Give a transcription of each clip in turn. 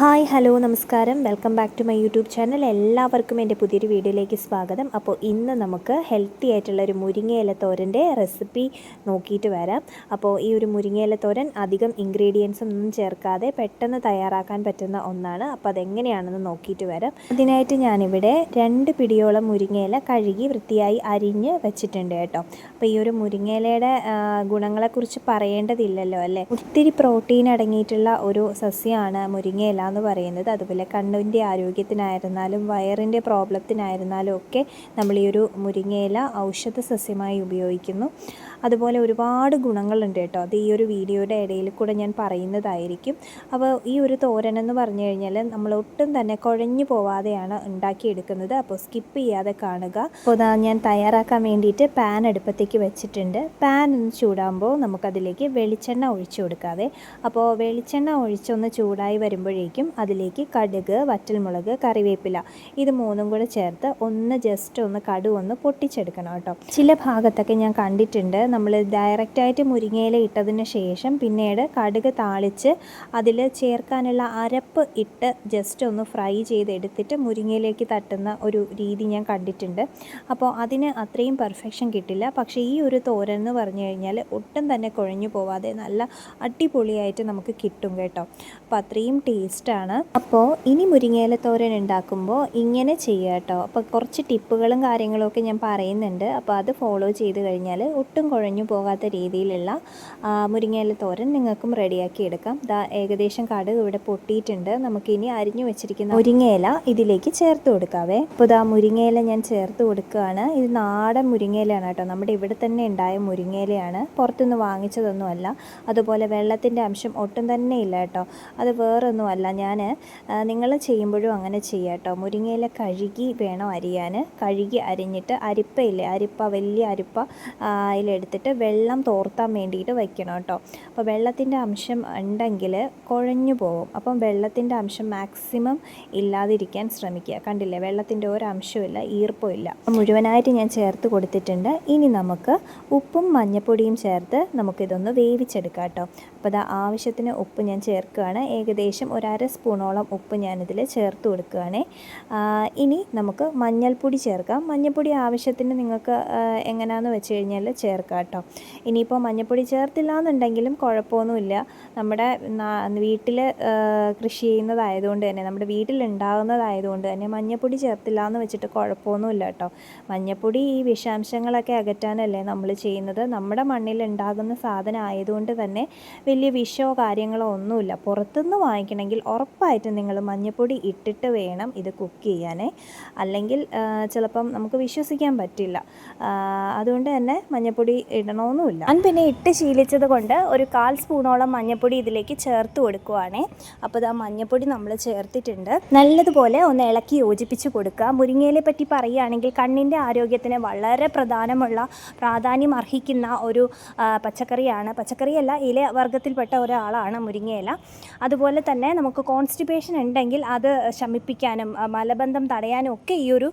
Hi hello നമസ്കാരം. Welcome back to my YouTube channel. എല്ലാവർക്കും എന്റെ പുതിയൊരു വീഡിയോയിലേക്ക് സ്വാഗതം. അപ്പോൾ ഇന്ന് നമുക്ക് ഹെൽത്തി ആയിട്ടുള്ള ഒരു മുരിങ്ങയില തോരന്റെ റെസിപ്പി നോക്കിയിട്ട് വരാം. അപ്പോൾ ഈ ഒരു മുരിങ്ങയില തോരൻ അധികം ഇൻഗ്രീഡിയൻസ് ഒന്നും ചേർക്കാതെ പെട്ടെന്ന് തയ്യാറാക്കാൻ പറ്റുന്ന ഒന്നാണ്. അപ്പോൾ അതെങ്ങനെയാണെന്ന് നോക്കിയിട്ട് വരാം. അതിനായിട്ട് ഞാനിവിടെ രണ്ട് പിടിയോളം മുരിങ്ങയില കഴുകി വൃത്തിയായി അരിഞ്ഞ് വെച്ചിട്ടുണ്ട് കേട്ടോ. അപ്പോൾ ഈ ഒരു മുരിങ്ങയിലയുടെ ഗുണങ്ങളെക്കുറിച്ച് പറയേണ്ടതില്ലല്ലോ അല്ലേ? ഒത്തിരി പ്രോട്ടീൻ അടങ്ങിയിട്ടുള്ള ഒരു സസ്യമാണ് മുരിങ്ങയില. എന്ന് പറയുന്നത്. അതുപോലെ കണ്ണിന്റെ ആരോഗ്യത്തിനായിരുന്നാലും വയറിന്റെ പ്രോബ്ലത്തിനായിരുന്നാലും ഒക്കെ നമ്മൾ ഈ ഒരു മുരിങ്ങയില ഔഷധ സസ്യമായി ഉപയോഗിക്കുന്നു. അതുപോലെ ഒരുപാട് ഗുണങ്ങളുണ്ട് കേട്ടോ. അത് ഈ ഒരു വീഡിയോയുടെ ഇടയിൽ കൂടെ ഞാൻ പറയുന്നതായിരിക്കും. അപ്പോൾ ഈ ഒരു തോരൻ എന്ന് പറഞ്ഞു കഴിഞ്ഞാൽ നമ്മൾ ഒട്ടും തന്നെ കുഴഞ്ഞു പോവാതെയാണ് ഉണ്ടാക്കിയെടുക്കുന്നത്. അപ്പോൾ സ്കിപ്പ് ചെയ്യാതെ കാണുക. അപ്പോൾ ഞാൻ തയ്യാറാക്കാൻ വേണ്ടിയിട്ട് പാൻ അടുപ്പത്തേക്ക് വെച്ചിട്ടുണ്ട്. പാൻ ഒന്ന് ചൂടാകുമ്പോൾ നമുക്കതിലേക്ക് വെളിച്ചെണ്ണ ഒഴിച്ചു കൊടുക്കാതെ അപ്പോൾ വെളിച്ചെണ്ണ ഒഴിച്ചൊന്ന് ചൂടായി വരുമ്പോഴേക്കും അതിലേക്ക് കടുക് വറ്റൽമുളക് കറിവേപ്പില ഇത് മൂന്നും കൂടെ ചേർത്ത് ഒന്ന് ജസ്റ്റ് ഒന്ന് കടു ഒന്ന് പൊട്ടിച്ചെടുക്കണം കേട്ടോ. ചില ഭാഗത്തൊക്കെ ഞാൻ കണ്ടിട്ടുണ്ട്. നമ്മൾ ഡയറക്റ്റായിട്ട് മുരിങ്ങയില ഇട്ടതിന് ശേഷം പിന്നീട് കടുക് താളിച്ച് അതിൽ ചേർക്കാനുള്ള അരപ്പ് ഇട്ട് ജസ്റ്റ് ഒന്ന് ഫ്രൈ ചെയ്തെടുത്തിട്ട് മുരിങ്ങയിലേക്ക് തട്ടുന്ന ഒരു രീതി ഞാൻ കണ്ടിട്ടുണ്ട്. അപ്പോൾ അതിന് അത്രയും പെർഫെക്ഷൻ കിട്ടില്ല. പക്ഷേ ഈ ഒരു തോരൻ എന്ന് പറഞ്ഞു കഴിഞ്ഞാൽ ഒട്ടും തന്നെ കുഴഞ്ഞു പോവാതെ നല്ല അടിപൊളിയായിട്ട് നമുക്ക് കിട്ടും കേട്ടോ. അപ്പോൾ അത്രയും ടേസ്റ്റാണ്. അപ്പോൾ ഇനി മുരിങ്ങയില തോരൻ ഉണ്ടാക്കുമ്പോൾ ഇങ്ങനെ ചെയ്യുക കേട്ടോ അപ്പോൾ കുറച്ച് ടിപ്പുകളും കാര്യങ്ങളൊക്കെ ഞാൻ പറയുന്നുണ്ട്. അപ്പോൾ അത് ഫോളോ ചെയ്ത് കഴിഞ്ഞാൽ ഒട്ടും കുഴഞ്ഞു പോകാത്ത രീതിയിലുള്ള മുരിങ്ങയില തോരൻ നിങ്ങൾക്കും റെഡിയാക്കി എടുക്കാം. ദാ ഏകദേശം കടുക് ഇവിടെ പൊട്ടിയിട്ടുണ്ട്. നമുക്കിനി അരിഞ്ഞു വെച്ചിരിക്കുന്ന മുരിങ്ങയില ഇതിലേക്ക് ചേർത്ത് കൊടുക്കാവേ. അപ്പോൾ ഇതാ മുരിങ്ങയില ഞാൻ ചേർത്ത് കൊടുക്കുകയാണ്. ഇത് നാടൻ മുരിങ്ങയിലയാണ് കേട്ടോ. നമ്മുടെ ഇവിടെ തന്നെ ഉണ്ടായ മുരിങ്ങയിലയാണ്. പുറത്തുനിന്ന് വാങ്ങിച്ചതൊന്നുമല്ല. അതുപോലെ വെള്ളത്തിന്റെ അംശം ഒട്ടും തന്നെ ഇല്ല കേട്ടോ. അത് വേറൊന്നുമല്ല. ഞാൻ നിങ്ങൾ ചെയ്യുമ്പോഴും അങ്ങനെ ചെയ്യുക കേട്ടോ. മുരിങ്ങയില കഴുകി വേണം അരിയാൻ. കഴുകി അരിഞ്ഞിട്ട് അരിപ്പയില്ലേ? അരിപ്പ വലിയ അരിപ്പ അതിലെടുത്തിട്ട് വെള്ളം തോർത്താൻ വേണ്ടിയിട്ട് വയ്ക്കണം കേട്ടോ. അപ്പോൾ വെള്ളത്തിന്റെ അംശം ഉണ്ടെങ്കിൽ കുഴഞ്ഞു പോകും അപ്പം വെള്ളത്തിന്റെ അംശം മാക്സിമം ഇല്ലാതിരിക്കാൻ ശ്രമിക്കുക. കണ്ടില്ലേ? വെള്ളത്തിന്റെ ഒരു അംശമില്ല ഈർപ്പവും ഇല്ല. മുഴുവനായിട്ട് ഞാൻ ചേർത്ത് കൊടുത്തിട്ടുണ്ട്. ഇനി നമുക്ക് ഉപ്പും മഞ്ഞപ്പൊടിയും ചേർത്ത് നമുക്കിതൊന്ന് വേവിച്ചെടുക്കാം കേട്ടോ. അപ്പോൾ അത് ആവശ്യത്തിന് ഉപ്പ് ഞാൻ ചേർക്കുകയാണ്. ഏകദേശം ഒരര സ്പൂണോളം ഉപ്പ് ഞാനിതിൽ ചേർത്ത് കൊടുക്കുകയാണ്. ഇനി നമുക്ക് മഞ്ഞൾപ്പൊടി ചേർക്കാം. മഞ്ഞൾപ്പൊടി ആവശ്യത്തിന് നിങ്ങൾക്ക് എങ്ങനെയാണെന്ന് വെച്ച് കഴിഞ്ഞാൽ ചേർക്കാം കേട്ടോ. ഇനിയിപ്പോൾ മഞ്ഞൾപ്പൊടി ചേർത്തില്ല എന്നുണ്ടെങ്കിലും കുഴപ്പമൊന്നുമില്ല. നമ്മുടെ വീട്ടിൽ കൃഷി ചെയ്യുന്നതായതുകൊണ്ട് തന്നെ നമ്മുടെ വീട്ടിലുണ്ടാകുന്നതായതുകൊണ്ട് തന്നെ മഞ്ഞൾപ്പൊടി ചേർത്തില്ല എന്ന് വെച്ചിട്ട് കുഴപ്പമൊന്നുമില്ല കേട്ടോ. മഞ്ഞൾപ്പൊടി ഈ വിഷാംശങ്ങളൊക്കെ അകറ്റാനല്ലേ നമ്മൾ ചെയ്യുന്നത്. നമ്മുടെ മണ്ണിൽ ഉണ്ടാകുന്ന സാധനം ആയതുകൊണ്ട് തന്നെ വലിയ വിഷമോ കാര്യങ്ങളോ ഒന്നുമില്ല. പുറത്തുനിന്ന് വാങ്ങിക്കണമെങ്കിൽ ഉറപ്പായിട്ടും നിങ്ങൾ മഞ്ഞൾപ്പൊടി ഇട്ടിട്ട് വേണം ഇത് കുക്ക് ചെയ്യാനേ. അല്ലെങ്കിൽ ചിലപ്പം നമുക്ക് വിശ്വസിക്കാൻ പറ്റില്ല. അതുകൊണ്ട് തന്നെ മഞ്ഞൾപ്പൊടി ഇടണമെന്നുമില്ല. ഞാൻ പിന്നെ ഇട്ട് ശീലിച്ചത് കൊണ്ട് ഒരു കാൽ സ്പൂണോളം മഞ്ഞൾപ്പൊടി ഇതിലേക്ക് ചേർത്ത് കൊടുക്കുവാണേ. അപ്പോൾ ആ മഞ്ഞൾപ്പൊടി നമ്മൾ ചേർത്തിട്ടുണ്ട്. നല്ലതുപോലെ ഒന്ന് ഇളക്കി യോജിപ്പിച്ച് കൊടുക്കുക. മുരിങ്ങയിലെ പറ്റി പറയുകയാണെങ്കിൽ കണ്ണിന്റെ ആരോഗ്യത്തിന് വളരെ പ്രധാനമുള്ള പ്രാധാന്യം അർഹിക്കുന്ന ഒരു പച്ചക്കറിയാണ്. പച്ചക്കറിയല്ല ഇല വർഗത്തിൽപ്പെട്ട ഒരാളാണ് മുരിങ്ങയില. അതുപോലെ തന്നെ നമുക്ക് കോൺസ്റ്റിപ്പേഷൻ ഉണ്ടെങ്കിൽ അത് ശമിപ്പിക്കാനും മലബന്ധം തടയാനും ഒക്കെ ഈ ഒരു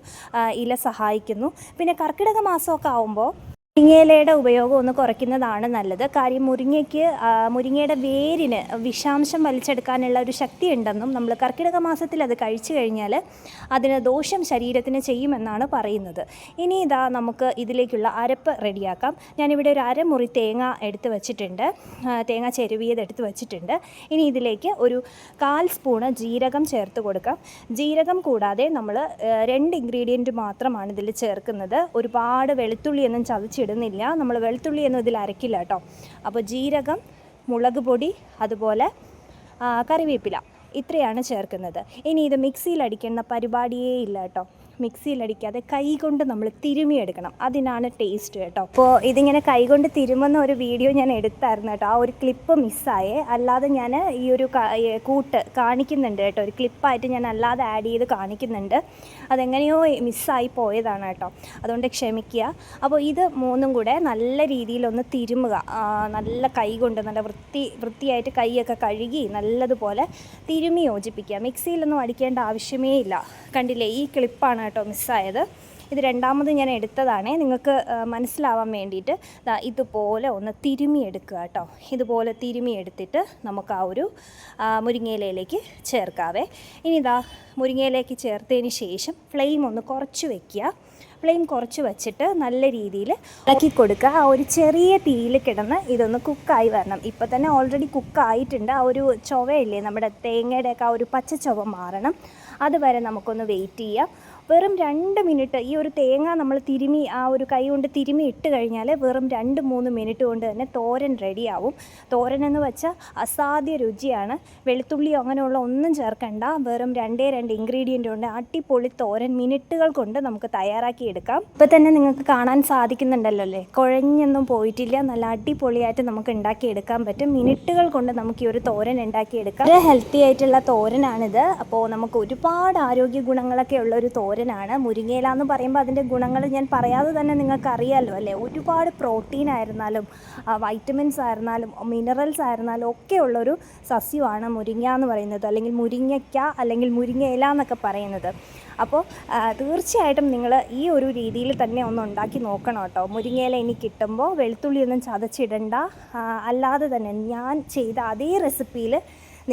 ഇല സഹായിക്കുന്നു. പിന്നെ കർക്കിടക മാസമൊക്കെ ആവുമ്പോൾ മുരിങ്ങയിലയുടെ ഉപയോഗം ഒന്ന് കുറയ്ക്കുന്നതാണ് നല്ലത്. കാര്യം മുരിങ്ങയ്ക്ക് മുരിങ്ങയുടെ വേരിന് വിഷാംശം വലിച്ചെടുക്കാനുള്ള ഒരു ശക്തി ഉണ്ടെന്നും നമ്മൾ കർക്കിടക മാസത്തിൽ അത് കഴിച്ചു കഴിഞ്ഞാൽ അതിന് ദോഷം ശരീരത്തിന് ചെയ്യുമെന്നാണ് പറയുന്നത്. ഇനി ഇതാ നമുക്ക് ഇതിലേക്കുള്ള അരപ്പ് റെഡിയാക്കാം. ഞാനിവിടെ ഒരു അരമുറി തേങ്ങ എടുത്ത് വച്ചിട്ടുണ്ട്. തേങ്ങ ചെരുവിയത് എടുത്ത് വച്ചിട്ടുണ്ട്. ഇനി ഇതിലേക്ക് ഒരു കാൽ സ്പൂണ് ജീരകം ചേർത്ത് കൊടുക്കാം. ജീരകം കൂടാതെ നമ്മൾ രണ്ട് ഇൻഗ്രീഡിയന്റ് മാത്രമാണ് ഇതിൽ ചേർക്കുന്നത്. ഒരുപാട് വെളുത്തുള്ളിയൊന്നും ചതച്ചിടുന്നില്ല നമ്മൾ വെളുത്തുള്ളിയൊന്നും ഇതിൽ അരക്കില്ല കേട്ടോ. അപ്പോൾ ജീരകം മുളക് പൊടി അതുപോലെ കറിവേപ്പില ഇത്രയാണ് ചേർക്കുന്നത്. ഇനി ഇത് മിക്സിയിൽ അടിക്കുന്ന പരിപാടിയേ ഇല്ല കേട്ടോ. മിക്സിയിൽ കൈകൊണ്ട് നമ്മൾ തിരുമിയെടുക്കണം. അതിനാണ് ടേസ്റ്റ് കേട്ടോ. അപ്പോൾ ഇതിങ്ങനെ കൈ കൊണ്ട് തിരുമുന്ന ഒരു വീഡിയോ ഞാൻ എടുത്തായിരുന്നു കേട്ടോ. ആ ഒരു ക്ലിപ്പ് മിസ്സായേ. അല്ലാതെ ഞാൻ ഈ ഒരു കൂട്ട് കാണിക്കുന്നുണ്ട് കേട്ടോ. ഒരു ക്ലിപ്പായിട്ട് ഞാൻ അല്ലാതെ ആഡ് ചെയ്ത് കാണിക്കുന്നുണ്ട്. അതെങ്ങനെയോ മിസ്സായി പോയതാണ് കേട്ടോ. അതുകൊണ്ട് ക്ഷമിക്കുക. അപ്പോൾ ഇത് മൂന്നും കൂടെ നല്ല രീതിയിലൊന്ന് തിരുമുക. നല്ല കൈ കൊണ്ട് നല്ല വൃത്തി വൃത്തിയായിട്ട് കൈയൊക്കെ കഴുകി നല്ലതുപോലെ തിരുമി യോജിപ്പിക്കുക. മിക്സിയിലൊന്നും അടിക്കേണ്ട ആവശ്യമേ ഇല്ല. കണ്ടില്ലേ? ഈ ക്ലിപ്പാണ് കേട്ടോ മിസ്സായത്. ഇത് രണ്ടാമത് ഞാൻ എടുത്തതാണേ. നിങ്ങൾക്ക് മനസ്സിലാവാൻ വേണ്ടിയിട്ട് ഇതുപോലെ ഒന്ന് തിരുമി എടുക്കുക കേട്ടോ. ഇതുപോലെ തിരുമി എടുത്തിട്ട് നമുക്ക് ആ ഒരു മുരിങ്ങയിലയിലേക്ക് ചേർക്കാവേ. ഇനി ഇതാ മുരിങ്ങയിലേക്ക് ചേർത്തതിന് ശേഷം ഫ്ലെയിം ഒന്ന് കുറച്ച് വെക്കുക. ഫ്ലെയിം കുറച്ച് വെച്ചിട്ട് നല്ല രീതിയിൽ ഇളക്കി കൊടുക്കുക. ആ ഒരു ചെറിയ തീയിൽ കിടന്ന് ഇതൊന്ന് കുക്കായി വരണം. ഇപ്പം തന്നെ ഓൾറെഡി കുക്കായിട്ടുണ്ട്. ആ ഒരു ചൊവയില്ലേ നമ്മുടെ തേങ്ങയുടെയൊക്കെ ആ ഒരു പച്ച ചുവ മാറണം. അതുവരെ നമുക്കൊന്ന് വെയിറ്റ് ചെയ്യാം. വെറും രണ്ട് മിനിറ്റ് ഈ ഒരു തേങ്ങ നമ്മൾ തിരുമി ആ ഒരു കൈ കൊണ്ട് തിരുമി ഇട്ട് കഴിഞ്ഞാൽ വെറും രണ്ട് മൂന്ന് മിനിറ്റ് കൊണ്ട് തന്നെ തോരൻ റെഡിയാവും തോരൻ എന്ന് വെച്ചാൽ അസാധ്യ രുചിയാണ്. വെളുത്തുള്ളിയോ അങ്ങനെയുള്ള ഒന്നും ചേർക്കണ്ട. വെറും രണ്ടേ രണ്ട് ഇൻഗ്രീഡിയന്റ് കൊണ്ട് അട്ടിപ്പൊളി തോരൻ മിനിറ്റുകൾ കൊണ്ട് നമുക്ക് തയ്യാറാക്കി എടുക്കാം. ഇപ്പം തന്നെ നിങ്ങൾക്ക് കാണാൻ സാധിക്കുന്നുണ്ടല്ലോ അല്ലേ? കുഴഞ്ഞൊന്നും പോയിട്ടില്ല. നല്ല അടിപൊളിയായിട്ട് നമുക്ക് ഉണ്ടാക്കിയെടുക്കാൻ പറ്റും. മിനിറ്റുകൾ കൊണ്ട് നമുക്ക് ഈ ഒരു തോരൻ ഉണ്ടാക്കിയെടുക്കാം ഹെൽത്തി ആയിട്ടുള്ള തോരനാണിത്. അപ്പോൾ നമുക്ക് ഒരുപാട് ആരോഗ്യ ഗുണങ്ങളൊക്കെ ഉള്ള ഒരു തോരനാണ് മുരിങ്ങയില എന്ന് പറയുമ്പോൾ അതിന്റെ ഗുണങ്ങൾ ഞാൻ പറയാതെ തന്നെ നിങ്ങൾക്ക് അറിയാമല്ലോ അല്ലേ? ഒരുപാട് പ്രോട്ടീൻ ആയിരുന്നാലും വൈറ്റമിൻസ് ആയിരുന്നാലും മിനറൽസ് ആയിരുന്നാലും ഒക്കെ ഉള്ളൊരു സസ്യമാണ് മുരിങ്ങ എന്ന് പറയുന്നത് അല്ലെങ്കിൽ മുരിങ്ങയ്ക്ക അല്ലെങ്കിൽ മുരിങ്ങയില എന്നൊക്കെ പറയുന്നത്. അപ്പോൾ തീർച്ചയായിട്ടും നിങ്ങൾ ഈ ഒരു രീതിയിൽ തന്നെ ഒന്ന് ഉണ്ടാക്കി നോക്കണം കേട്ടോ. മുരിങ്ങയില ഇനി കിട്ടുമ്പോൾ വെളുത്തുള്ളിയൊന്നും ചതച്ചിടണ്ട. അല്ലാതെ തന്നെ ഞാൻ ചെയ്ത അതേ റെസിപ്പിയിൽ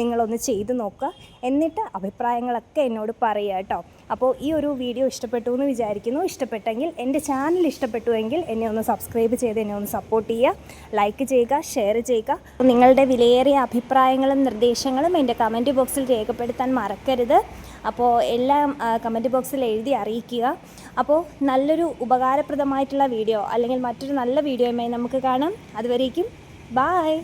നിങ്ങളൊന്ന് ചെയ്ത് നോക്കുക. എന്നിട്ട് അഭിപ്രായങ്ങളൊക്കെ എന്നോട് പറയുക കേട്ടോ. അപ്പോൾ ഈ ഒരു വീഡിയോ ഇഷ്ടപ്പെട്ടു എന്ന് വിചാരിക്കുന്നു. ഇഷ്ടപ്പെട്ടെങ്കിൽ എന്റെ ചാനൽ ഇഷ്ടപ്പെട്ടുവെങ്കിൽ എന്നെ ഒന്ന് സബ്സ്ക്രൈബ് ചെയ്ത് എന്നെ ഒന്ന് സപ്പോർട്ട് ചെയ്യുക. ലൈക്ക് ചെയ്യുക ഷെയർ ചെയ്യുക. നിങ്ങളുടെ വിലയേറിയ അഭിപ്രായങ്ങളും നിർദ്ദേശങ്ങളും എന്റെ കമന്റ് ബോക്സിൽ രേഖപ്പെടുത്താൻ മറക്കരുത്. അപ്പോൾ എല്ലാം കമന്റ് ബോക്സിൽ എഴുതി അറിയിക്കുക. അപ്പോൾ നല്ലൊരു ഉപകാരപ്രദമായിട്ടുള്ള വീഡിയോ അല്ലെങ്കിൽ മറ്റൊരു നല്ല വീഡിയോയുമായി നമുക്ക് കാണാം. അതുവരേക്കും ബായ്